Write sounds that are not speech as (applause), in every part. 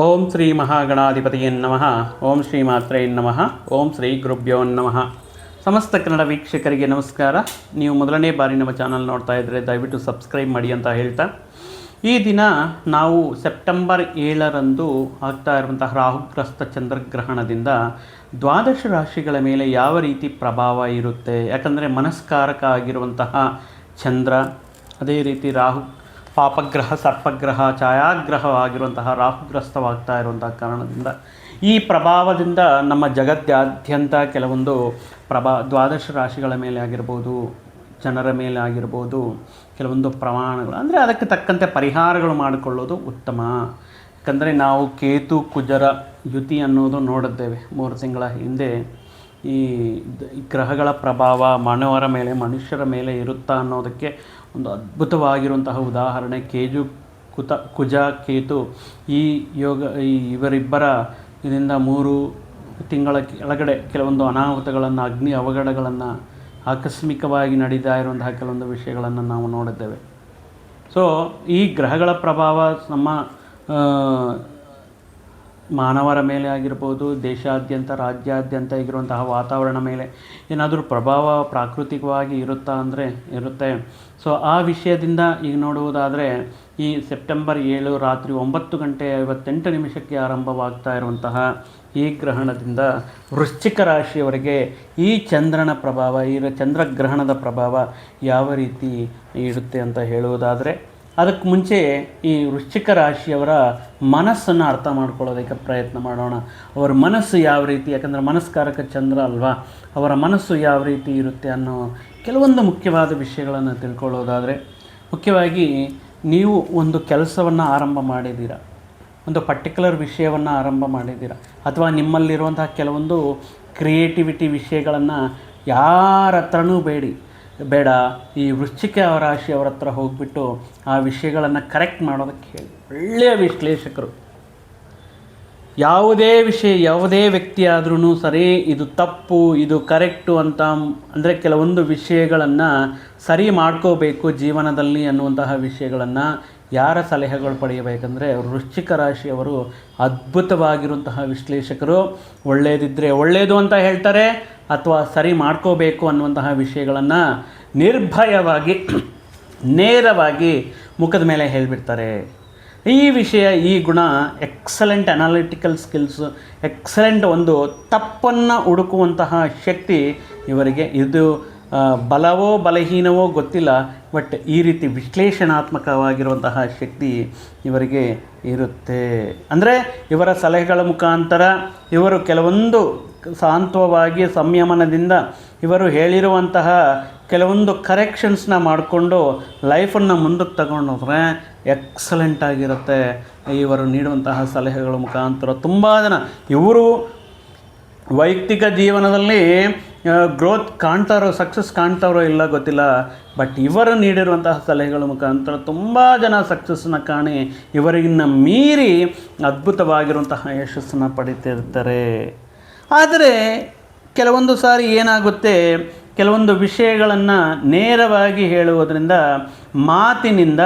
ಓಂ ಶ್ರೀ ಮಹಾಗಣಾಧಿಪತಿಯೇ ನಮಃ. ಓಂ ಶ್ರೀ ಮಾತ್ರೇ ನಮಃ. ಓಂ ಶ್ರೀ ಗುರುಭ್ಯೋ ನಮಃ. ಸಮಸ್ತ ಕನ್ನಡ ವೀಕ್ಷಕರಿಗೆ ನಮಸ್ಕಾರ. ನೀವು ಮೊದಲನೇ ಬಾರಿ ನಮ್ಮ ಚಾನಲ್ ನೋಡ್ತಾ ಇದ್ದರೆ ದಯವಿಟ್ಟು ಸಬ್ಸ್ಕ್ರೈಬ್ ಮಾಡಿ ಅಂತ ಹೇಳ್ತಾ. ಈ ದಿನ ನಾವು ಸೆಪ್ಟೆಂಬರ್ ಏಳರಂದು ಆಗ್ತಾ ಇರುವಂತಹ ರಾಹುಗ್ರಸ್ತ ಚಂದ್ರಗ್ರಹಣದಿಂದ ದ್ವಾದಶ ರಾಶಿಗಳ ಮೇಲೆ ಯಾವ ರೀತಿ ಪ್ರಭಾವ ಇರುತ್ತೆ, ಯಾಕಂದರೆ ಮನಸ್ಕಾರಕ ಆಗಿರುವಂತಹ ಚಂದ್ರ, ಅದೇ ರೀತಿ ರಾಹು ಪಾಪಗ್ರಹ, ಸರ್ಪಗ್ರಹ, ಛಾಯಾಗ್ರಹವಾಗಿರುವಂತಹ ರಾಹುಗ್ರಸ್ತವಾಗ್ತಾ ಇರುವಂತಹ ಕಾರಣದಿಂದ ಈ ಪ್ರಭಾವದಿಂದ ನಮ್ಮ ಜಗತ್ತಾದ್ಯಂತ ಕೆಲವೊಂದು ಪ್ರಭಾ, ದ್ವಾದಶ ರಾಶಿಗಳ ಮೇಲೆ ಆಗಿರ್ಬೋದು, ಜನರ ಮೇಲೆ ಆಗಿರ್ಬೋದು, ಕೆಲವೊಂದು ಪ್ರಮಾಣಗಳು, ಅಂದರೆ ಅದಕ್ಕೆ ತಕ್ಕಂತೆ ಪರಿಹಾರಗಳು ಮಾಡಿಕೊಳ್ಳೋದು ಉತ್ತಮ. ಯಾಕಂದರೆ ನಾವು ಕೇತು, ಕುಜರ, ಯುತಿ ಅನ್ನೋದು ನೋಡಿದ್ದೇವೆ. ಮೂರು ತಿಂಗಳ ಹಿಂದೆ ಈ ಗ್ರಹಗಳ ಪ್ರಭಾವ ಮಾನವರ ಮೇಲೆ, ಮನುಷ್ಯರ ಮೇಲೆ ಇರುತ್ತಾ ಅನ್ನೋದಕ್ಕೆ ಒಂದು ಅದ್ಭುತವಾಗಿರುವಂತಹ ಉದಾಹರಣೆ ಕೇಜು ಕುತ ಕುಜ ಕೇತು. ಈ ಯೋಗ, ಈ ಇವರಿಬ್ಬರ ಇದರಿಂದ ಮೂರು ತಿಂಗಳ ಕೆಳಗಡೆ ಕೆಲವೊಂದು ಅನಾಹುತಗಳನ್ನು, ಅಗ್ನಿ ಅವಘಡಗಳನ್ನು ಆಕಸ್ಮಿಕವಾಗಿ ನಡೀತಾ ಇರುವಂತಹ ಕೆಲವೊಂದು ವಿಷಯಗಳನ್ನು ನಾವು ನೋಡಿದ್ದೇವೆ. ಸೊ ಈ ಗ್ರಹಗಳ ಪ್ರಭಾವ ನಮ್ಮ ಮಾನವರ ಮೇಲೆ ಆಗಿರ್ಬೋದು, ದೇಶಾದ್ಯಂತ, ರಾಜ್ಯಾದ್ಯಂತ ಇರುವಂತಹ ವಾತಾವರಣ ಮೇಲೆ ಏನಾದರೂ ಪ್ರಭಾವ ಪ್ರಾಕೃತಿಕವಾಗಿ ಇರುತ್ತಾ ಅಂದರೆ ಇರುತ್ತೆ. ಸೊ ಆ ವಿಷಯದಿಂದ ಈಗ ನೋಡುವುದಾದರೆ, ಈ ಸೆಪ್ಟೆಂಬರ್ ಏಳು ರಾತ್ರಿ ಒಂಬತ್ತು ಗಂಟೆ ಐವತ್ತೆಂಟು ನಿಮಿಷಕ್ಕೆ ಆರಂಭವಾಗ್ತಾ ಇರುವಂತಹ ಈ ಗ್ರಹಣದಿಂದ ವೃಶ್ಚಿಕ ರಾಶಿಯವರಿಗೆ ಈ ಚಂದ್ರನ ಪ್ರಭಾವ, ಈ ಚಂದ್ರಗ್ರಹಣದ ಪ್ರಭಾವ ಯಾವ ರೀತಿ ಇರುತ್ತೆ ಅಂತ ಹೇಳುವುದಾದರೆ ಅದಕ್ಕೆ ಮುಂಚೆ ಈ ವೃಶ್ಚಿಕ ರಾಶಿಯವರ ಮನಸ್ಸನ್ನು ಅರ್ಥ ಮಾಡ್ಕೊಳ್ಳೋದಕ್ಕೆ ಪ್ರಯತ್ನ ಮಾಡೋಣ. ಅವರ ಮನಸ್ಸು ಯಾವ ರೀತಿ, ಯಾಕಂದರೆ ಮನಸ್ಕಾರಕ ಚಂದ್ರ ಅಲ್ವಾ? ಅವರ ಮನಸ್ಸು ಯಾವ ರೀತಿ ಇರುತ್ತೆ ಅನ್ನೋ ಕೆಲವೊಂದು ಮುಖ್ಯವಾದ ವಿಷಯಗಳನ್ನು ತಿಳ್ಕೊಳ್ಳೋದಾದರೆ, ಮುಖ್ಯವಾಗಿ ನೀವು ಒಂದು ಕೆಲಸವನ್ನು ಆರಂಭ ಮಾಡಿದ್ದೀರಾ? ಒಂದು ಪರ್ಟಿಕ್ಯುಲರ್ ವಿಷಯವನ್ನು ಆರಂಭ ಮಾಡಿದ್ದೀರಾ? ಅಥವಾ ನಿಮ್ಮಲ್ಲಿರುವಂತಹ ಕೆಲವೊಂದು ಕ್ರಿಯೇಟಿವಿಟಿ ವಿಷಯಗಳನ್ನು ಯಾರ ಹತ್ರನೂ ಬೇಡಿ. ಬೇಡ, ಈ ವೃಶ್ಚಿಕ ರಾಶಿಯವರ ಹತ್ರ ಹೋಗ್ಬಿಟ್ಟು ಆ ವಿಷಯಗಳನ್ನು ಕರೆಕ್ಟ್ ಮಾಡೋದಕ್ಕೆ ಹೇಳಿ. ಒಳ್ಳೆಯ ವಿಶ್ಲೇಷಕರು. ಯಾವುದೇ ವಿಷಯ, ಯಾವುದೇ ವ್ಯಕ್ತಿ ಆದ್ರೂ ಸರಿ, ಇದು ತಪ್ಪು, ಇದು ಕರೆಕ್ಟು ಅಂತ ಅಂದರೆ ಕೆಲವೊಂದು ವಿಷಯಗಳನ್ನು ಸರಿ ಮಾಡ್ಕೋಬೇಕು ಜೀವನದಲ್ಲಿ ಅನ್ನುವಂತಹ ವಿಷಯಗಳನ್ನು ಯಾರ ಸಲಹೆಗಳು ಪಡೆಯಬೇಕಂದ್ರೆ ವೃಶ್ಚಿಕ ರಾಶಿಯವರು ಅದ್ಭುತವಾಗಿರುವಂತಹ ವಿಶ್ಲೇಷಕರು. ಒಳ್ಳೆಯದಿದ್ದರೆ ಒಳ್ಳೆಯದು ಅಂತ ಹೇಳ್ತಾರೆ, ಅಥವಾ ಸರಿ ಮಾಡ್ಕೋಬೇಕು ಅನ್ನುವಂತಹ ವಿಷಯಗಳನ್ನು ನಿರ್ಭಯವಾಗಿ, ನೇರವಾಗಿ ಮುಖದ ಮೇಲೆ ಹೇಳಿಬಿಡ್ತಾರೆ. ಈ ವಿಷಯ, ಈ ಗುಣ ಎಕ್ಸಲೆಂಟ್ ಅನಾಲಿಟಿಕಲ್ ಸ್ಕಿಲ್ಸ್ ಎಕ್ಸಲೆಂಟ್ ಒಂದು ತಪ್ಪನ್ನು ಹುಡುಕುವಂತಹ ಶಕ್ತಿ ಇವರಿಗೆ ಇದು. ಬಲವೋ ಬಲಹೀನವೋ ಗೊತ್ತಿಲ್ಲ, ಬಟ್ ಈ ರೀತಿ ವಿಶ್ಲೇಷಣಾತ್ಮಕವಾಗಿರುವಂತಹ ಶಕ್ತಿ ಇವರಿಗೆ ಇರುತ್ತೆ. ಅಂದರೆ ಇವರ ಸಲಹೆಗಳ ಮುಖಾಂತರ ಇವರು ಕೆಲವೊಂದು ಸಾಂತ್ವವಾಗಿ ಸಂಯಮನದಿಂದ ಇವರು ಹೇಳಿರುವಂತಹ ಕೆಲವೊಂದು ಕರೆಕ್ಷನ್ಸ್ನ ಮಾಡಿಕೊಂಡು ಲೈಫನ್ನು ಮುಂದಕ್ಕೆ ತಗೊಂಡೋದ್ರೆ ಎಕ್ಸಲೆಂಟ್ ಆಗಿರುತ್ತೆ. ಇವರು ನೀಡುವಂತಹ ಸಲಹೆಗಳ ಮುಖಾಂತರ ತುಂಬ ಜನ ಇವರು ವೈಯಕ್ತಿಕ ಜೀವನದಲ್ಲಿ ಗ್ರೋತ್ ಕಾಣ್ತಾರೋ ಸಕ್ಸಸ್ ಕಾಣ್ತಾರೋ ಇಲ್ಲ ಗೊತ್ತಿಲ್ಲ ಬಟ್ ಇವರು ನೀಡಿರುವಂತಹ ಸಲಹೆಗಳ ಮುಖಾಂತರ ತುಂಬ ಜನ ಸಕ್ಸಸ್ಸನ್ನು ಕಾಣಿ ಇವರಿಗಿನ್ನ ಮೀರಿ ಅದ್ಭುತವಾಗಿರುವಂತಹ ಯಶಸ್ಸನ್ನು ಪಡಿತಿರ್ತಾರೆ. ಆದರೆ, ಕೆಲವೊಂದು ಸಾರಿ ಏನಾಗುತ್ತೆ, ಕೆಲವೊಂದು ವಿಷಯಗಳನ್ನು ನೇರವಾಗಿ ಹೇಳುವುದರಿಂದ ಮಾತಿನಿಂದ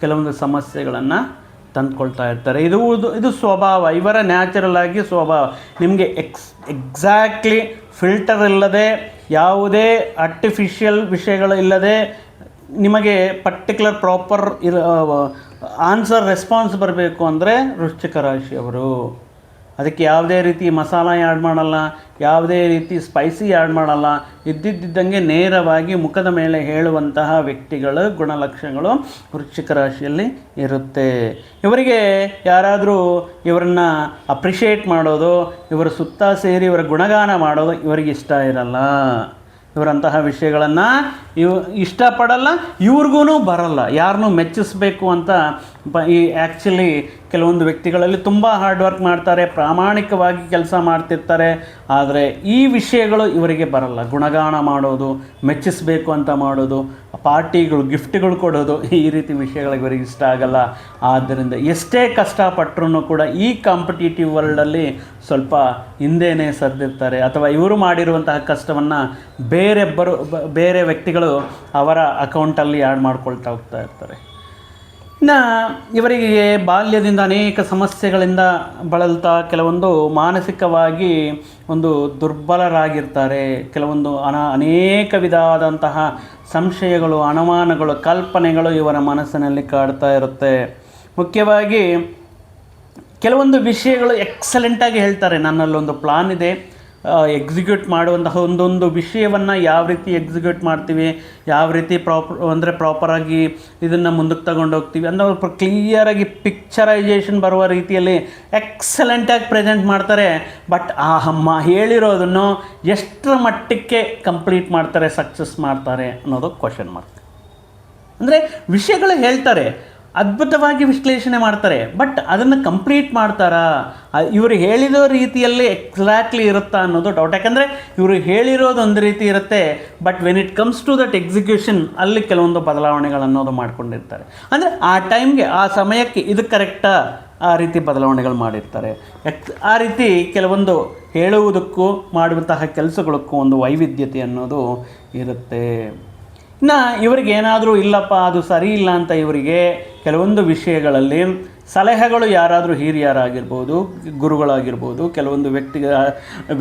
ಕೆಲವೊಂದು ಸಮಸ್ಯೆಗಳನ್ನು ತಂದ್ಕೊಳ್ತಾ ಇರ್ತಾರೆ. ಇದು ಇದು- ಸ್ವಭಾವ, ಇವರ ನ್ಯಾಚುರಲ್ ಆಗಿ ಸ್ವಭಾವ. ನಿಮಗೆ ಎಕ್ಸ್ ಎಕ್ಸಾಕ್ಟ್ಲಿ ಫಿಲ್ಟರ್ ಇಲ್ಲದೆ, ಯಾವುದೇ ಆರ್ಟಿಫಿಷಿಯಲ್ ವಿಷಯಗಳು ಇಲ್ಲದೆ ನಿಮಗೆ ಪರ್ಟಿಕ್ಯುಲರ್ ಪ್ರಾಪರ್ ಆನ್ಸರ್ ರೆಸ್ಪಾನ್ಸ್ ಬರಬೇಕು ಅಂದರೆ ವೃಶ್ಚಿಕ ರಾಶಿಯವರು. ಅದಕ್ಕೆ ಯಾವುದೇ ರೀತಿ ಮಸಾಲ ಆ್ಯಡ್ ಮಾಡಲ್ಲ, ಯಾವುದೇ ರೀತಿ ಸ್ಪೈಸಿ ಆ್ಯಡ್ ಮಾಡಲ್ಲ, ಇದ್ದಿದ್ದಂಗೆ ನೇರವಾಗಿ ಮುಖದ ಮೇಲೆ ಹೇಳುವಂತಹ ವ್ಯಕ್ತಿಗಳ, ಗುಣಲಕ್ಷಣಗಳು ವೃಶ್ಚಿಕ ರಾಶಿಯಲ್ಲಿ ಇರುತ್ತೆ. ಇವರಿಗೆ ಯಾರಾದರೂ ಇವರನ್ನ ಅಪ್ರಿಷಿಯೇಟ್ ಮಾಡೋದು, ಇವರ ಸುತ್ತ ಸೇರಿ ಇವರ ಗುಣಗಾನ ಮಾಡೋದು ಇವರಿಗೆ ಇಷ್ಟ ಇರಲ್ಲ. ಇವರಂತಹ ವಿಷಯಗಳನ್ನು ಇವ್ ಇಷ್ಟಪಡಲ್ಲ ಇವ್ರಿಗೂ ಬರಲ್ಲ. ಯಾರನ್ನೂ ಮೆಚ್ಚಿಸ್ಬೇಕು ಅಂತ ಬ ಈ ಆ್ಯಕ್ಚುಲಿ ಕೆಲವೊಂದು ವ್ಯಕ್ತಿಗಳಲ್ಲಿ ತುಂಬ ಹಾರ್ಡ್ ವರ್ಕ್ ಮಾಡ್ತಾರೆ, ಪ್ರಾಮಾಣಿಕವಾಗಿ ಕೆಲಸ ಮಾಡ್ತಿರ್ತಾರೆ, ಆದರೆ ಈ ವಿಷಯಗಳು ಇವರಿಗೆ ಬರಲ್ಲ. ಗುಣಗಾನ ಮಾಡೋದು, ಮೆಚ್ಚಿಸಬೇಕು ಅಂತ ಮಾಡೋದು, ಪಾರ್ಟಿಗಳು, ಗಿಫ್ಟ್ಗಳು ಕೊಡೋದು (laughs) ಈ ರೀತಿ ವಿಷಯಗಳಿಗೆ ಇವರಿಗೆ ಇಷ್ಟ ಆಗಲ್ಲ. ಆದ್ದರಿಂದ ಎಷ್ಟೇ ಕಷ್ಟಪಟ್ಟರೂ ಕೂಡ ಈ ಕಾಂಪಿಟೇಟಿವ್ ವರ್ಲ್ಡಲ್ಲಿ ಸ್ವಲ್ಪ ಹಿಂದೆನೇ ಸರಿದಿರ್ತಾರೆ. ಅಥವಾ ಇವರು ಮಾಡಿರುವಂತಹ ಕಷ್ಟವನ್ನು ಬೇರೆ ಬರು ಬ- ವ್ಯಕ್ತಿಗಳು ಅವರ ಅಕೌಂಟಲ್ಲಿ ಆ್ಯಡ್ ಮಾಡ್ಕೊಳ್ತಾ ಹೋಗ್ತಾ ಇರ್ತಾರೆ. ಇನ್ನು ಇವರಿಗೆ ಬಾಲ್ಯದಿಂದ ಅನೇಕ ಸಮಸ್ಯೆಗಳಿಂದ ಬಳಲ್ತಾ ಕೆಲವೊಂದು ಮಾನಸಿಕವಾಗಿ ಒಂದು ದುರ್ಬಲರಾಗಿರ್ತಾರೆ. ಕೆಲವೊಂದು ಅನ, ಅನೇಕ ವಿಧವಾದಂತಹ ಸಂಶಯಗಳು, ಅನುಮಾನಗಳು, ಕಲ್ಪನೆಗಳು ಇವರ ಮನಸ್ಸಿನಲ್ಲಿ ಕಾಡ್ತಾ ಇರುತ್ತೆ. ಮುಖ್ಯವಾಗಿ ಕೆಲವೊಂದು ವಿಷಯಗಳು ಎಕ್ಸಲೆಂಟಾಗಿ ಹೇಳ್ತಾರೆ. ನನ್ನಲ್ಲೊಂದು ಪ್ಲಾನ್ ಇದೆ. ಎಕ್ಸಿಕ್ಯೂಟ್ ಮಾಡುವಂತಹ ಒಂದೊಂದು ವಿಷಯವನ್ನು ಯಾವ ರೀತಿ ಎಕ್ಸಿಕ್ಯೂಟ್ ಮಾಡ್ತೀವಿ, ಯಾವ ರೀತಿ ಪ್ರಾಪರ್ ಅಂದರೆ ಪ್ರಾಪರಾಗಿ ಇದನ್ನು ಮುಂದಕ್ಕೆ ತಗೊಂಡು ಹೋಗ್ತೀವಿ ಅಂದರೆ ಅವ್ರು ಕ್ಲಿಯರಾಗಿ ಪಿಕ್ಚರೈಸೇಷನ್ ಬರುವ ರೀತಿಯಲ್ಲಿ ಎಕ್ಸಲೆಂಟಾಗಿ ಪ್ರೆಸೆಂಟ್ ಮಾಡ್ತಾರೆ. ಬಟ್ ಆ ಅಮ್ಮ ಹೇಳಿರೋದನ್ನು ಎಷ್ಟರ ಮಟ್ಟಕ್ಕೆ ಕಂಪ್ಲೀಟ್ ಮಾಡ್ತಾರೆ ಸಕ್ಸಸ್ ಮಾಡ್ತಾರೆ ಅನ್ನೋದು ಕ್ವಶನ್ ಮಾರ್ಕ್ ಅಂದರೆ ವಿಷಯಗಳು ಹೇಳ್ತಾರೆ. ಅದ್ಭುತವಾಗಿ ವಿಶ್ಲೇಷಣೆ ಮಾಡ್ತಾರೆ. ಬಟ್ ಅದನ್ನು ಕಂಪ್ಲೀಟ್ ಮಾಡ್ತಾರಾ? ಇವರು ಹೇಳಿರೋ ರೀತಿಯಲ್ಲಿ ಎಕ್ಸಾಕ್ಟ್ಲಿ ಇರುತ್ತಾ ಅನ್ನೋದು ಡೌಟ್ ಯಾಕಂದರೆ ಇವರು ಹೇಳಿರೋದು ಒಂದು ರೀತಿ ಇರುತ್ತೆ but when it comes to that execution ಅಲ್ಲಿ ಕೆಲವೊಂದು ಬದಲಾವಣೆಗಳನ್ನೋದು ಮಾಡ್ಕೊಂಡಿರ್ತಾರೆ. ಅಂದರೆ ಆ ಟೈಮ್ಗೆ ಆ ಸಮಯಕ್ಕೆ ಇದು ಕರೆಕ್ಟಾ ಆ ರೀತಿ ಬದಲಾವಣೆಗಳು ಮಾಡಿರ್ತಾರೆ. ಎಕ್, ಆ ರೀತಿ ಕೆಲವೊಂದು ಹೇಳುವುದಕ್ಕೂ, ಮಾಡುವಂತಹ ಕೆಲಸಗಳಕ್ಕೂ ಒಂದು ವೈವಿಧ್ಯತೆ ಅನ್ನೋದು ಇರುತ್ತೆ. ಇನ್ನು ಇವರಿಗೆ ಏನಾದರೂ ಇಲ್ಲಪ್ಪ, ಅದು ಸರಿ ಇಲ್ಲ ಅಂತ ಇವರಿಗೆ ಕೆಲವೊಂದು ವಿಷಯಗಳಲ್ಲಿ ಸಲಹೆಗಳು ಯಾರಾದರೂ ಹಿರಿಯರಾಗಿರ್ಬೋದು, ಗುರುಗಳಾಗಿರ್ಬೋದು, ಕೆಲವೊಂದು ವ್ಯಕ್ತಿ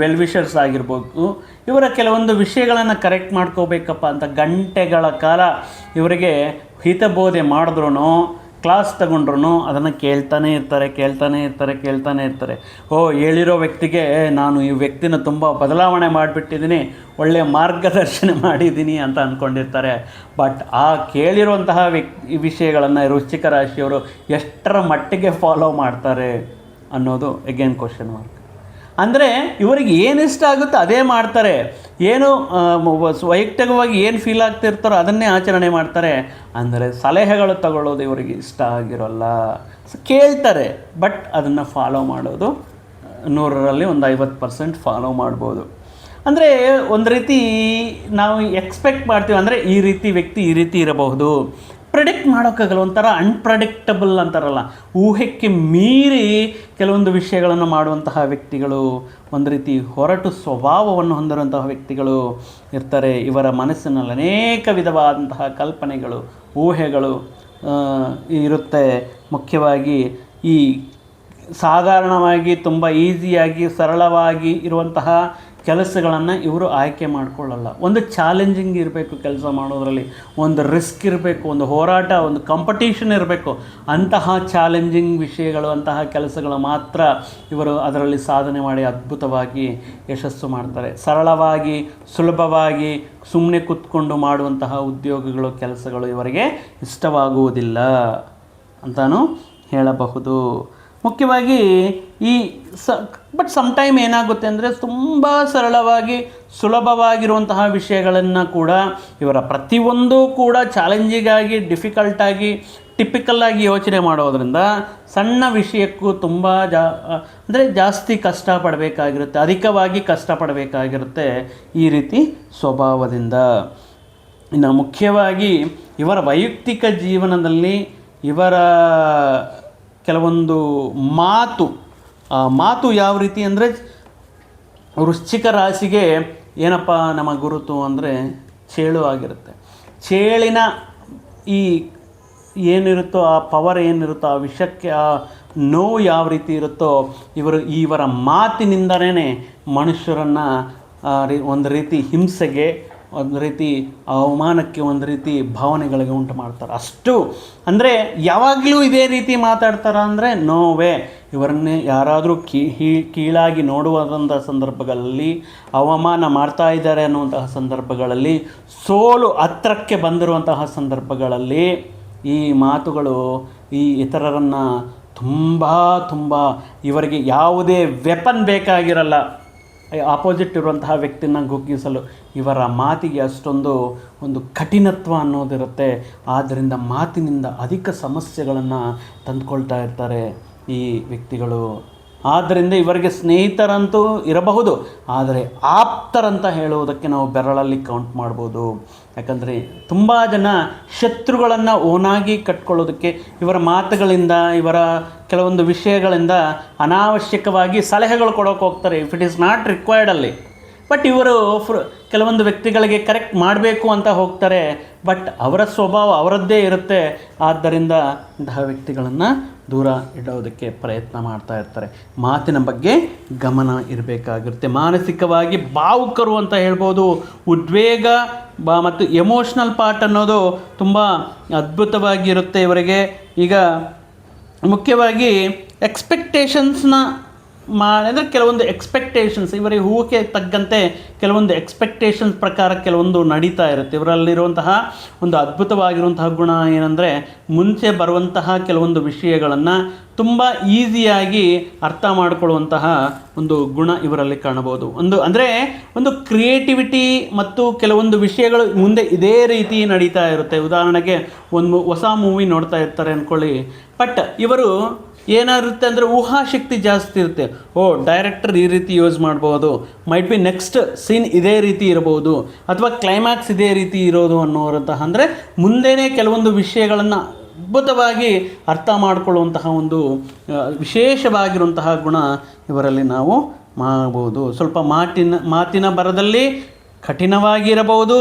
ವೆಲ್ವಿಷರ್ಸ್ ಆಗಿರ್ಬೋದು, ಇವರ ಕೆಲವೊಂದು ವಿಷಯಗಳನ್ನು ಕರೆಕ್ಟ್ ಮಾಡ್ಕೋಬೇಕಪ್ಪ ಅಂತ ಗಂಟೆಗಳ ಕಾಲ ಇವರಿಗೆ ಹಿತಬೋಧೆ ಮಾಡಿದ್ರೂ ಕ್ಲಾಸ್ ತಗೊಂಡ್ರು ಅದನ್ನು ಕೇಳ್ತಾನೆ ಇರ್ತಾರೆ ಕೇಳ್ತಾನೆ ಇರ್ತಾರೆ ಕೇಳ್ತಾನೆ ಇರ್ತಾರೆ. ಓ, ಹೇಳಿರೋ ವ್ಯಕ್ತಿಗೆ ನಾನು ಈ ವ್ಯಕ್ತಿನ ತುಂಬ ಬದಲಾವಣೆ ಮಾಡಿಬಿಟ್ಟಿದ್ದೀನಿ ಒಳ್ಳೆಯ ಮಾರ್ಗದರ್ಶನ (laughs) ಮಾಡಿದ್ದೀನಿ ಅಂತ ಅಂದ್ಕೊಂಡಿರ್ತಾರೆ ಬಟ್ ಆ ಕೇಳಿರುವಂತಹ ವ್ಯಕ್ ವಿಷಯಗಳನ್ನು ವೃಶ್ಚಿಕ ರಾಶಿಯವರು ಎಷ್ಟರ ಮಟ್ಟಿಗೆ ಫಾಲೋ ಮಾಡ್ತಾರೆ ಅನ್ನೋದು ಎಗೇನ್ ಕ್ವಶನ್ ಮಾರ್ಕ್ ಅಂದರೆ ಇವರಿಗೆ ಏನು ಇಷ್ಟ ಆಗುತ್ತೋ ಅದೇ ಮಾಡ್ತಾರೆ. ಏನು ವೈಯಕ್ತಿಕವಾಗಿ ಏನು ಫೀಲ್ ಆಗ್ತಿರ್ತಾರೋ ಅದನ್ನೇ ಆಚರಣೆ ಮಾಡ್ತಾರೆ. ಅಂದರೆ ಸಲಹೆಗಳು ತಗೊಳ್ಳೋದು ಇವರಿಗೆ ಇಷ್ಟ ಆಗಿರೋಲ್ಲ. ಕೇಳ್ತಾರೆ, ಬಟ್ ಅದನ್ನು ಫಾಲೋ ಮಾಡೋದು, ನೂರರಲ್ಲಿ ಒಂದು ಐವತ್ತು ಪರ್ಸೆಂಟ್ ಫಾಲೋ ಮಾಡ್ಬೋದು. ಅಂದರೆ ಒಂದು ರೀತಿ ನಾವು ಎಕ್ಸ್ಪೆಕ್ಟ್ ಮಾಡ್ತೀವಿ, ಅಂದರೆ ಈ ರೀತಿ ವ್ಯಕ್ತಿ ಈ ರೀತಿ ಇರಬಹುದು. ಪ್ರಿಡಿಕ್ಟ್ ಮಾಡೋಕ್ಕಾಗಲ್ಲ ಒಂಥರ ಅನ್ಪ್ರಡಿಕ್ಟಬಲ್ ಅಂತಾರಲ್ಲ. ಊಹೆಕ್ಕೆ ಮೀರಿ ಕೆಲವೊಂದು ವಿಷಯಗಳನ್ನು ಮಾಡುವಂತಹ ವ್ಯಕ್ತಿಗಳು, ಒಂದು ರೀತಿ ಹೊರಟು ಸ್ವಭಾವವನ್ನು ಹೊಂದಿರುವಂತಹ ವ್ಯಕ್ತಿಗಳು ಇರ್ತಾರೆ. ಇವರ ಮನಸ್ಸಿನಲ್ಲಿ ಅನೇಕ ವಿಧವಾದಂತಹ ಕಲ್ಪನೆಗಳು, ಊಹೆಗಳು ಇರುತ್ತೆ. ಮುಖ್ಯವಾಗಿ ಈ ಸಾಧಾರಣವಾಗಿ ತುಂಬ ಈಸಿಯಾಗಿ ಸರಳವಾಗಿ ಇರುವಂತಹ ಕೆಲಸಗಳನ್ನು ಇವರು ಆಯ್ಕೆ ಮಾಡಿಕೊಳ್ಳಲ್ಲ. ಒಂದು ಚಾಲೆಂಜಿಂಗ್ ಇರಬೇಕು ಕೆಲಸ ಮಾಡೋದರಲ್ಲಿ, ಒಂದು ರಿಸ್ಕ್ ಇರಬೇಕು, ಒಂದು ಹೋರಾಟ, ಒಂದು ಕಾಂಪಿಟೇಷನ್ ಇರಬೇಕು. ಅಂತಹ ಚಾಲೆಂಜಿಂಗ್ ವಿಷಯಗಳು, ಅಂತಹ ಕೆಲಸಗಳು ಮಾತ್ರ ಇವರು ಅದರಲ್ಲಿ ಸಾಧನೆ ಮಾಡಿ ಅದ್ಭುತವಾಗಿ ಯಶಸ್ಸು ಮಾಡ್ತಾರೆ. ಸರಳವಾಗಿ, ಸುಲಭವಾಗಿ ಸುಮ್ಮನೆ ಕೂತ್ಕೊಂಡು ಮಾಡುವಂತಹ ಉದ್ಯೋಗಗಳು, ಕೆಲಸಗಳು ಇವರಿಗೆ ಇಷ್ಟವಾಗುವುದಿಲ್ಲ ಅಂತಲೂ ಹೇಳಬಹುದು. ಮುಖ್ಯವಾಗಿ ಈ ಸ ಬಟ್ ಸಮಟೈಮ್ ಏನಾಗುತ್ತೆ ಅಂದರೆ ತುಂಬ ಸರಳವಾಗಿ ಸುಲಭವಾಗಿರುವಂತಹ ವಿಷಯಗಳನ್ನು ಕೂಡ ಇವರ ಪ್ರತಿಯೊಂದು ಕೂಡ ಚಾಲೆಂಜಿಗಾಗಿ ಡಿಫಿಕಲ್ಟಾಗಿ ಟಿಪಿಕಲ್ಲಾಗಿ ಯೋಚನೆ ಮಾಡೋದ್ರಿಂದ ಸಣ್ಣ ವಿಷಯಕ್ಕೂ ತುಂಬ ಜಾ, ಅಂದರೆ ಜಾಸ್ತಿ ಕಷ್ಟಪಡಬೇಕಾಗಿರುತ್ತೆ, ಅಧಿಕವಾಗಿ ಕಷ್ಟಪಡಬೇಕಾಗಿರುತ್ತೆ ಈ ರೀತಿ ಸ್ವಭಾವದಿಂದ. ಇನ್ನು ಮುಖ್ಯವಾಗಿ ಇವರ ವೈಯಕ್ತಿಕ ಜೀವನದಲ್ಲಿ ಇವರ ಕೆಲವೊಂದು ಮಾತು, ಆ ಮಾತು ಯಾವ ರೀತಿ ಅಂದರೆ ವೃಶ್ಚಿಕ ರಾಶಿಗೆ ಏನಪ್ಪ ನಮ್ಮ ಗುರುತು ಅಂದರೆ ಚೇಳು ಆಗಿರುತ್ತೆ. ಚೇಳಿನ ಈ ಏನಿರುತ್ತೋ, ಆ ಪವರ್ ಏನಿರುತ್ತೋ, ಆ ವಿಷಕ್ಕೆ ಆ ನೋವು ಯಾವ ರೀತಿ ಇರುತ್ತೋ, ಇವರು ಇವರ ಮಾತಿನಿಂದನೇ ಮನುಷ್ಯರನ್ನು ಒಂದು ರೀತಿ ಹಿಂಸೆಗೆ ಒಂದು ರೀತಿ ಅವಮಾನಕ್ಕೆ ಒಂದು ರೀತಿ ಭಾವನೆಗಳಿಗೆ ಉಂಟು ಮಾಡ್ತಾರೆ. ಅಷ್ಟು ಅಂದರೆ ಯಾವಾಗಲೂ ಇದೇ ರೀತಿ ಮಾತಾಡ್ತಾರ ಅಂದರೆ ನೋವೇ ಇವರನ್ನೇ ಯಾರಾದರೂ ಕೀ ಕೀಳಾಗಿ ನೋಡುವಂಥ ಸಂದರ್ಭಗಳಲ್ಲಿ, ಅವಮಾನ ಮಾಡ್ತಾ ಇದ್ದಾರೆ ಅನ್ನುವಂತಹ ಸಂದರ್ಭಗಳಲ್ಲಿ, ಸೋಲು ಹತ್ರಕ್ಕೆ ಬಂದಿರುವಂತಹ ಸಂದರ್ಭಗಳಲ್ಲಿ ಈ ಮಾತುಗಳು, ಈ ಇತರರನ್ನು ತುಂಬ ತುಂಬ ಇವರಿಗೆ ಯಾವುದೇ ವೆಪನ್ ಬೇಕಾಗಿರಲ್ಲ. ಆಪೋಸಿಟ್ ಇರುವಂತಹ ವ್ಯಕ್ತಿನ ಗುಗ್ಗಿಸಲು ಇವರ ಮಾತಿಗೆ ಅಷ್ಟೊಂದು ಒಂದು ಕಠಿಣತ್ವ ಅನ್ನೋದಿರುತ್ತೆ. ಆದ್ದರಿಂದ ಮಾತಿನಿಂದ ಅಧಿಕ ಸಮಸ್ಯೆಗಳನ್ನು ತಂದುಕೊಳ್ತಾ ಇರ್ತಾರೆ ಈ ವ್ಯಕ್ತಿಗಳು. ಆದ್ದರಿಂದ ಇವರಿಗೆ ಸ್ನೇಹಿತರಂತೂ ಇರಬಹುದು, ಆದರೆ ಆಪ್ತರಂತ ಹೇಳುವುದಕ್ಕೆ ನಾವು ಬೆರಳಲ್ಲಿ ಕೌಂಟ್ ಮಾಡ್ಬೋದು. ಯಾಕಂದರೆ ತುಂಬ ಜನ ಶತ್ರುಗಳನ್ನು ಓನಾಗಿ ಕಟ್ಕೊಳ್ಳೋದಕ್ಕೆ ಇವರ ಮಾತುಗಳಿಂದ, ಇವರ ಕೆಲವೊಂದು ವಿಷಯಗಳಿಂದ ಅನಾವಶ್ಯಕವಾಗಿ ಸಲಹೆಗಳು ಕೊಡೋಕೆ ಹೋಗ್ತಾರೆ. If it is not required ಅಲ್ಲಿ. ಬಟ್ ಇವರು ಕೆಲವೊಂದು ವ್ಯಕ್ತಿಗಳಿಗೆ ಕರೆಕ್ಟ್ ಮಾಡಬೇಕು ಅಂತ ಹೋಗ್ತಾರೆ. ಬಟ್ ಅವರ ಸ್ವಭಾವ ಅವರದ್ದೇ ಇರುತ್ತೆ. ಆದ್ದರಿಂದ ಇಂತಹ ವ್ಯಕ್ತಿಗಳನ್ನು ದೂರ ಇಡೋದಕ್ಕೆ ಪ್ರಯತ್ನ ಮಾಡ್ತಾ ಇರ್ತಾರೆ. ಮಾತಿನ ಬಗ್ಗೆ ಗಮನ ಇರಬೇಕಾಗಿರುತ್ತೆ. ಮಾನಸಿಕವಾಗಿ ಭಾವುಕರು ಅಂತ ಹೇಳ್ಬೋದು. ಉದ್ವೇಗ ಬಾ, ಮತ್ತು ಎಮೋಷ್ನಲ್ ಪಾರ್ಟ್ ಅನ್ನೋದು ತುಂಬ ಅದ್ಭುತವಾಗಿರುತ್ತೆ ಇವರಿಗೆ. ಈಗ ಮುಖ್ಯವಾಗಿ ಎಕ್ಸ್ಪೆಕ್ಟೇಷನ್ಸ್ನ ಅಂದರೆ ಕೆಲವೊಂದು ಎಕ್ಸ್ಪೆಕ್ಟೇಷನ್ಸ್ ಇವರಿಗೆ ಹೂವಕ್ಕೆ ತಕ್ಕಂತೆ ಕೆಲವೊಂದು ಎಕ್ಸ್ಪೆಕ್ಟೇಷನ್ಸ್ ಪ್ರಕಾರ ಕೆಲವೊಂದು ನಡೀತಾ ಇರುತ್ತೆ. ಇವರಲ್ಲಿರುವಂತಹ ಒಂದು ಅದ್ಭುತವಾಗಿರುವಂತಹ ಗುಣ ಏನಂದರೆ ಮುಂಚೆ ಬರುವಂತಹ ಕೆಲವೊಂದು ವಿಷಯಗಳನ್ನು ತುಂಬ ಈಸಿಯಾಗಿ ಅರ್ಥ ಮಾಡಿಕೊಳ್ಳುವಂತಹ ಒಂದು ಗುಣ ಇವರಲ್ಲಿ ಕಾಣಬಹುದು. ಒಂದು ಅಂದರೆ ಒಂದು ಕ್ರಿಯೇಟಿವಿಟಿ ಮತ್ತು ಕೆಲವೊಂದು ವಿಷಯಗಳು ಮುಂದೆ ಇದೇ ರೀತಿ ನಡೀತಾ ಇರುತ್ತೆ. ಉದಾಹರಣೆಗೆ ಒಂದು ಹೊಸ ಮೂವಿ ನೋಡ್ತಾ ಇರ್ತಾರೆ ಅಂದ್ಕೊಳ್ಳಿ ಬಟ್ ಇವರು ಏನಾಗುತ್ತೆ ಅಂದರೆ ಊಹಾಶಕ್ತಿ ಜಾಸ್ತಿ ಇರುತ್ತೆ. ಓ ಡೈರೆಕ್ಟರ್ ಈ ರೀತಿ ಯೂಸ್ ಮಾಡ್ಬೋದು. ಮೈಟ್ ಬಿ ನೆಕ್ಸ್ಟ್ ಸೀನ್ ಇದೇ ರೀತಿ ಇರಬಹುದು. ಅಥವಾ ಕ್ಲೈಮ್ಯಾಕ್ಸ್ ಇದೇ ರೀತಿ ಇರೋದು ಅನ್ನೋರಂತಹ ಅಂದರೆ ಮುಂದೆನೇ ಕೆಲವೊಂದು ವಿಷಯಗಳನ್ನು ಅದ್ಭುತವಾಗಿ ಅರ್ಥ ಮಾಡಿಕೊಳ್ಳುವಂತಹ ಒಂದು ವಿಶೇಷವಾಗಿರುವಂತಹ ಗುಣ ಇವರಲ್ಲಿ ನಾವು ಮಾಡ್ಬೋದು. ಸ್ವಲ್ಪ ಮಾತಿನ ಮಾತಿನ ಬರದಲ್ಲಿ ಕಠಿಣವಾಗಿರಬಹುದು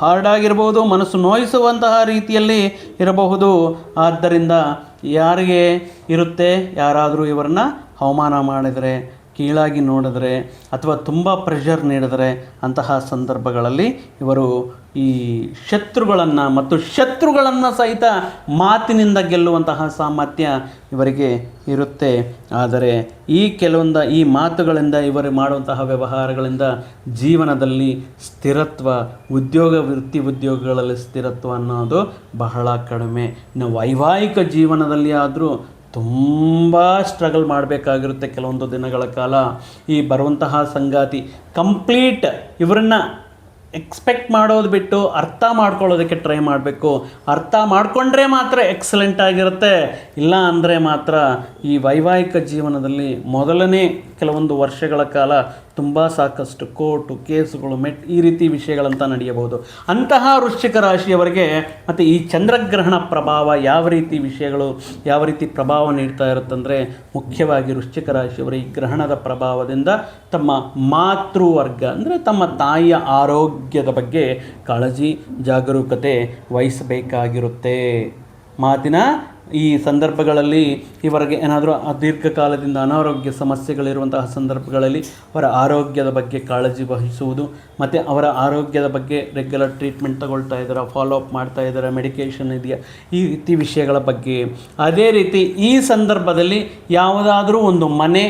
ಹಾರ್ಡ್ ಆಗಿರಬಹುದು, ಮನಸ್ಸು ನೋಯಿಸುವಂತಹ ರೀತಿಯಲ್ಲಿ ಇರಬಹುದು. ಆದ್ದರಿಂದ ಯಾರಿಗೆ ಇರುತ್ತೆ? ಯಾರಾದರೂ ಇವರನ್ನ ಅವಮಾನ ಮಾಡಿದರೆ ಕೀಳಾಗಿ ನೋಡಿದರೆ ಅಥವಾ ತುಂಬ ಪ್ರೆಷರ್ ನೀಡಿದರೆ ಅಂತಹ ಸಂದರ್ಭಗಳಲ್ಲಿ ಇವರು ಈ ಶತ್ರುಗಳನ್ನು ಮತ್ತು ಶತ್ರುಗಳನ್ನು ಸಹಿತ ಮಾತಿನಿಂದ ಗೆಲ್ಲುವಂತಹ ಸಾಮರ್ಥ್ಯ ಇವರಿಗೆ ಇರುತ್ತೆ. ಆದರೆ ಈ ಕೆಲವೊಂದು, ಈ ಮಾತುಗಳಿಂದ, ಇವರು ಮಾಡುವಂತಹ ವ್ಯವಹಾರಗಳಿಂದ ಜೀವನದಲ್ಲಿ ಸ್ಥಿರತ್ವ, ಉದ್ಯೋಗ, ವೃತ್ತಿ ಉದ್ಯೋಗಗಳಲ್ಲಿ ಸ್ಥಿರತ್ವ ಅನ್ನೋದು ಬಹಳ ಕಡಿಮೆ. ಇನ್ನು ವೈವಾಹಿಕ ಜೀವನದಲ್ಲಿ ಆದರೂ ತುಂಬ ಸ್ಟ್ರಗಲ್ ಮಾಡಬೇಕಾಗಿರುತ್ತೆ ಕೆಲವೊಂದು ದಿನಗಳ ಕಾಲ. ಈ ಬರುವಂತಹ ಸಂಗಾತಿ ಕಂಪ್ಲೀಟ್ ಇವರನ್ನ ಎಕ್ಸ್ಪೆಕ್ಟ್ ಮಾಡೋದು ಬಿಟ್ಟು ಅರ್ಥ ಮಾಡ್ಕೊಳ್ಳೋದಕ್ಕೆ ಟ್ರೈ ಮಾಡಬೇಕು. ಅರ್ಥ ಮಾಡಿಕೊಂಡ್ರೆ ಮಾತ್ರ ಎಕ್ಸಲೆಂಟ್ ಆಗಿರುತ್ತೆ. ಇಲ್ಲ ಅಂದರೆ ಮಾತ್ರ ಈ ವೈವಾಹಿಕ ಜೀವನದಲ್ಲಿ ಮೊದಲನೇ ಕೆಲವೊಂದು ವರ್ಷಗಳ ಕಾಲ ತುಂಬ ಸಾಕಷ್ಟು ಕೋರ್ಟು, ಕೇಸುಗಳು, ಮೆಟ್, ಈ ರೀತಿ ವಿಷಯಗಳಂತ ನಡೆಯಬಹುದು. ಅಂತಹ ವೃಶ್ಚಿಕ ರಾಶಿಯವರಿಗೆ ಮತ್ತು ಈ ಚಂದ್ರಗ್ರಹಣ ಪ್ರಭಾವ ಯಾವ ರೀತಿ ವಿಷಯಗಳು, ಯಾವ ರೀತಿ ಪ್ರಭಾವ ನೀಡ್ತಾ ಇರುತ್ತಂದರೆ, ಮುಖ್ಯವಾಗಿ ವೃಶ್ಚಿಕ ರಾಶಿಯವರು ಈ ಗ್ರಹಣದ ಪ್ರಭಾವದಿಂದ ತಮ್ಮ ಮಾತೃವರ್ಗ, ಅಂದರೆ ತಮ್ಮ ತಾಯಿಯ ಆರೋಗ್ಯದ ಬಗ್ಗೆ ಕಾಳಜಿ, ಜಾಗರೂಕತೆ ವಹಿಸಬೇಕಾಗಿರುತ್ತೆ. ಮಾತಿನ ಈ ಸಂದರ್ಭಗಳಲ್ಲಿ ಇವರಿಗೆ ಏನಾದರೂ ದೀರ್ಘಕಾಲದಿಂದ ಅನಾರೋಗ್ಯ ಸಮಸ್ಯೆಗಳಿರುವಂತಹ ಸಂದರ್ಭಗಳಲ್ಲಿ ಅವರ ಆರೋಗ್ಯದ ಬಗ್ಗೆ ಕಾಳಜಿ ವಹಿಸುವುದು, ಮತ್ತು ಅವರ ಆರೋಗ್ಯದ ಬಗ್ಗೆ ರೆಗ್ಯುಲರ್ ಟ್ರೀಟ್ಮೆಂಟ್ ತಗೊಳ್ತಾ ಇದ್ದಾರೆ ಫಾಲೋ ಅಪ್ ಮಾಡ್ತಾ ಇದ್ದಾರೆ ಮೆಡಿಕೇಷನ್ ಇದೆಯಾ, ಈ ರೀತಿ ವಿಷಯಗಳ ಬಗ್ಗೆ. ಅದೇ ರೀತಿ ಈ ಸಂದರ್ಭದಲ್ಲಿ ಯಾವುದಾದರೂ ಒಂದು ಮನೆ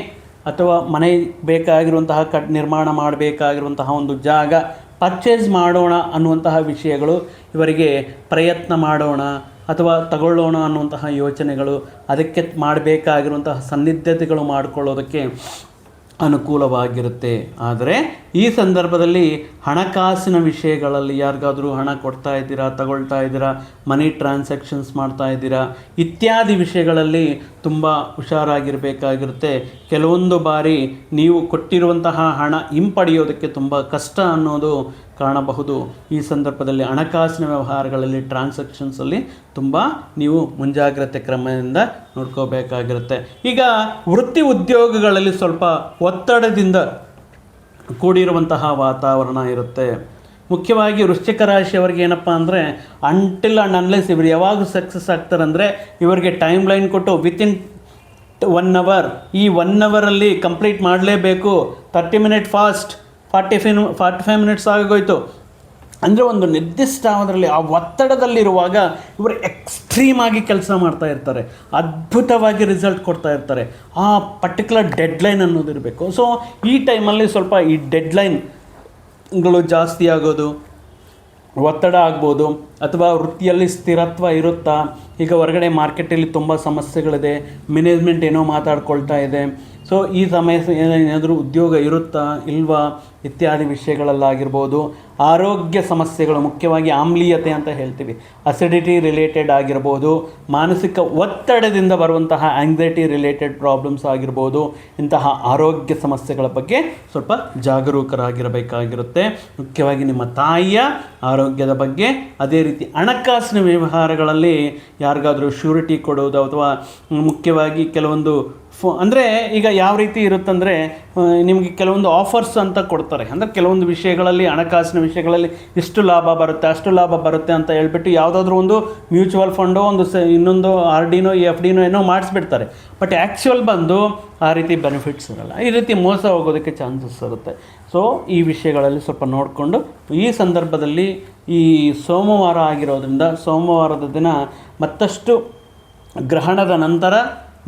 ಅಥವಾ ಮನೆ ಬೇಕಾಗಿರುವಂತಹ ಕಟ್, ನಿರ್ಮಾಣ ಮಾಡಬೇಕಾಗಿರುವಂತಹ ಒಂದು ಜಾಗ ಪರ್ಚೇಸ್ ಮಾಡೋಣ ಅನ್ನುವಂತಹ ವಿಷಯಗಳು ಇವರಿಗೆ ಪ್ರಯತ್ನ ಮಾಡೋಣ. ಅಥವಾ ತಗೊಳ್ಳೋಣ ಅನ್ನುವಂತಹ ಯೋಚನೆಗಳು, ಅದಕ್ಕೆ ಮಾಡಬೇಕಾಗಿರುವಂತಹ ಸನ್ನಿದ್ಧತೆಗಳು ಮಾಡಿಕೊಳ್ಳೋದಕ್ಕೆ ಅನುಕೂಲವಾಗಿರುತ್ತೆ. ಆದರೆ ಈ ಸಂದರ್ಭದಲ್ಲಿ ಹಣಕಾಸಿನ ವಿಷಯಗಳಲ್ಲಿ ಯಾರಿಗಾದರೂ ಹಣ ಕೊಡ್ತಾ ಇದ್ದೀರಾ, ತಗೊಳ್ತಾ ಇದ್ದೀರಾ, ಮನಿ ಟ್ರಾನ್ಸಾಕ್ಷನ್ಸ್ ಮಾಡ್ತಾ ಇದ್ದೀರಾ, ಇತ್ಯಾದಿ ವಿಷಯಗಳಲ್ಲಿ ತುಂಬ ಹುಷಾರಾಗಿರಬೇಕಾಗಿರುತ್ತೆ. ಕೆಲವೊಂದು ಬಾರಿ ನೀವು ಕೊಟ್ಟಿರುವಂತಹ ಹಣ ಹಿಂಪಡೆಯೋದಕ್ಕೆ ತುಂಬ ಕಷ್ಟ ಅನ್ನೋದು ಕಾಣಬಹುದು. ಈ ಸಂದರ್ಭದಲ್ಲಿ ಹಣಕಾಸಿನ ವ್ಯವಹಾರಗಳಲ್ಲಿ ಟ್ರಾನ್ಸಾಕ್ಷನ್ಸಲ್ಲಿ ತುಂಬ ನೀವು ಮುಂಜಾಗ್ರತೆ ಕ್ರಮದಿಂದ ನೋಡ್ಕೋಬೇಕಾಗಿರುತ್ತೆ. ಈಗ ವೃತ್ತಿ ಉದ್ಯೋಗಗಳಲ್ಲಿ ಸ್ವಲ್ಪ ಒತ್ತಡದಿಂದ ಕೂಡಿರುವಂತಹ ವಾತಾವರಣ ಇರುತ್ತೆ. ಮುಖ್ಯವಾಗಿ ವೃಶ್ಚಿಕ ರಾಶಿಯವರಿಗೆ ಏನಪ್ಪ ಅಂದರೆ ಅಂಟಿಲ್ ಅಂಡ್ ಅನ್ಲೆಸ್ ಇವರು ಯಾವಾಗ ಸಕ್ಸಸ್ ಆಗ್ತಾರೆ ಅಂದರೆ ಇವರಿಗೆ ಟೈಮ್ ಲೈನ್ ಕೊಟ್ಟು ವಿತಿನ್ ಒನ್ ಅವರ್ ಈ ಒನ್ ಅವರಲ್ಲಿ ಕಂಪ್ಲೀಟ್ ಮಾಡಲೇಬೇಕು. Thirty minute fast forty five forty five minutes ಆಗೋಯ್ತು. ಅಂದರೆ ಒಂದು ನಿರ್ದಿಷ್ಟ ಅದರಲ್ಲಿ ಆ ಒತ್ತಡದಲ್ಲಿರುವಾಗ ಇವರು ಎಕ್ಸ್ಟ್ರೀಮ್ ಆಗಿ ಕೆಲಸ ಮಾಡ್ತಾ ಇರ್ತಾರೆ. ಅದ್ಭುತವಾಗಿ ರಿಸಲ್ಟ್ ಕೊಡ್ತಾ ಇರ್ತಾರೆ. ಆ ಪರ್ಟಿಕ್ಯುಲರ್ ಡೆಡ್ಲೈನ್ ಅನ್ನೋದಿರಬೇಕು. ಸೊ ಈ ಟೈಮಲ್ಲಿ ಸ್ವಲ್ಪ ಈ ಡೆಡ್ಲೈನ್ಗಳು ಜಾಸ್ತಿ ಆಗೋದು. ಒತ್ತಡ ಆಗ್ಬೋದು ಅಥವಾ ವೃತ್ತಿಯಲ್ಲಿ ಸ್ಥಿರತ್ವ ಇರುತ್ತಾ? ಈಗ ಹೊರಗಡೆ ಮಾರ್ಕೆಟಲ್ಲಿ ತುಂಬ ಸಮಸ್ಯೆಗಳಿದೆ. ಮ್ಯಾನೇಜ್ಮೆಂಟ್ ಏನೋ ಮಾತಾಡ್ಕೊಳ್ತಾ ಇದೆ. ಸೊ ಈ ಸಮಯ ಏನಾದರೂ ಉದ್ಯೋಗ ಇರುತ್ತಾ, ಇಲ್ವಾ? ಇತ್ಯಾದಿ ವಿಷಯಗಳಲ್ಲಾಗಿರ್ಬೋದು. ಆರೋಗ್ಯ ಸಮಸ್ಯೆಗಳು, ಮುಖ್ಯವಾಗಿ ಆಮ್ಲೀಯತೆ ಅಂತ ಹೇಳ್ತೀವಿ. ಅಸಿಡಿಟಿ ರಿಲೇಟೆಡ್ ಆಗಿರ್ಬೋದು, ಮಾನಸಿಕ ಒತ್ತಡದಿಂದ ಬರುವಂತಹ ಆಂಗ್ಸೈಟಿ ರಿಲೇಟೆಡ್ ಪ್ರಾಬ್ಲಮ್ಸ್ ಆಗಿರ್ಬೋದು, ಇಂತಹ ಆರೋಗ್ಯ ಸಮಸ್ಯೆಗಳ ಬಗ್ಗೆ ಸ್ವಲ್ಪ ಜಾಗರೂಕರಾಗಿರಬೇಕಾಗಿರುತ್ತೆ. ಮುಖ್ಯವಾಗಿ ನಿಮ್ಮ ತಾಯಿಯ ಆರೋಗ್ಯದ ಬಗ್ಗೆ, ಅದೇ ರೀತಿ ಹಣಕಾಸಿನ ವ್ಯವಹಾರಗಳಲ್ಲಿ ಯಾರಿಗಾದರೂ ಶ್ಯೂರಿಟಿ ಕೊಡೋದು ಅಥವಾ ಮುಖ್ಯವಾಗಿ ಕೆಲವೊಂದು ಫೋ, ಅಂದರೆ ಈಗ ಯಾವ ರೀತಿ ಇರುತ್ತಂದರೆ ನಿಮಗೆ ಕೆಲವೊಂದು ಆಫರ್ಸ್ ಅಂತ ಕೊಡ್ತಾರೆ. ಅಂದರೆ ಕೆಲವೊಂದು ವಿಷಯಗಳಲ್ಲಿ, ಹಣಕಾಸಿನ ವಿಷಯಗಳಲ್ಲಿ ಇಷ್ಟು ಲಾಭ ಬರುತ್ತೆ, ಅಷ್ಟು ಲಾಭ ಬರುತ್ತೆ ಅಂತ ಹೇಳ್ಬಿಟ್ಟು ಯಾವುದಾದ್ರೂ ಒಂದು ಮ್ಯೂಚುವಲ್ ಫಂಡೋ, ಒಂದು ಸ, ಇನ್ನೊಂದು ಆರ್ ಡಿನೋ ಎಫ್ ಡಿನೋ ಏನೋ ಮಾಡಿಸ್ಬಿಡ್ತಾರೆ. ಬಟ್ ಆ್ಯಕ್ಚುಯಲ್ ಬಂದು ಆ ರೀತಿ ಬೆನಿಫಿಟ್ಸ್ ಇರೋಲ್ಲ. ಈ ರೀತಿ ಮೋಸ ಹೋಗೋದಕ್ಕೆ ಚಾನ್ಸಸ್ ಇರುತ್ತೆ. ಸೊ ಈ ವಿಷಯಗಳಲ್ಲಿ ಸ್ವಲ್ಪ ನೋಡಿಕೊಂಡು, ಈ ಸಂದರ್ಭದಲ್ಲಿ ಈ ಸೋಮವಾರ ಆಗಿರೋದ್ರಿಂದ ಸೋಮವಾರದ ದಿನ ಮತ್ತಷ್ಟು ಗ್ರಹಣದ ನಂತರ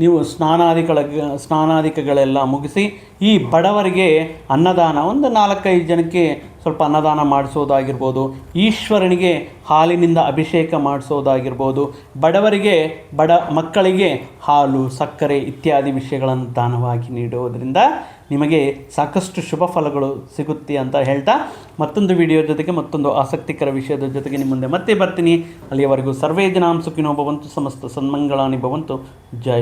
ನೀವು ಸ್ನಾನಾದಿಗಳ ಸ್ನಾನಾದಿಕಗಳೆಲ್ಲ ಮುಗಿಸಿ ಈ ಬಡವರಿಗೆ ಅನ್ನದಾನ, ಒಂದು ನಾಲ್ಕೈದು ಜನಕ್ಕೆ ಸ್ವಲ್ಪ ಅನ್ನದಾನ ಮಾಡಿಸೋದಾಗಿರ್ಬೋದು, ಈಶ್ವರನಿಗೆ ಹಾಲಿನಿಂದ ಅಭಿಷೇಕ ಮಾಡಿಸೋದಾಗಿರ್ಬೋದು, ಬಡವರಿಗೆ, ಬಡ ಮಕ್ಕಳಿಗೆ ಹಾಲು, ಸಕ್ಕರೆ ಇತ್ಯಾದಿ ವಿಷಯಗಳನ್ನು ದಾನವಾಗಿ ನೀಡುವುದರಿಂದ ನಿಮಗೆ ಸಾಕಷ್ಟು ಶುಭ ಫಲಗಳು ಸಿಗುತ್ತೆ ಅಂತ ಹೇಳ್ತಾ ಮತ್ತೊಂದು ವಿಡಿಯೋ ಜೊತೆಗೆ ಮತ್ತೊಂದು ಆಸಕ್ತಿಕರ ವಿಷಯದ ಜೊತೆಗೆ ನಿಮ್ಮ ಮುಂದೆ ಮತ್ತೆ ಬರ್ತೀನಿ. ಅಲ್ಲಿಯವರೆಗೂ ಸರ್ವೇ ಜನಾಂ ಸುಖಿನೋ ಭವಂತು ಸಮಸ್ತ ಸನ್ಮಂಗಳಾನಿ ಭವಂತು. ಜೈ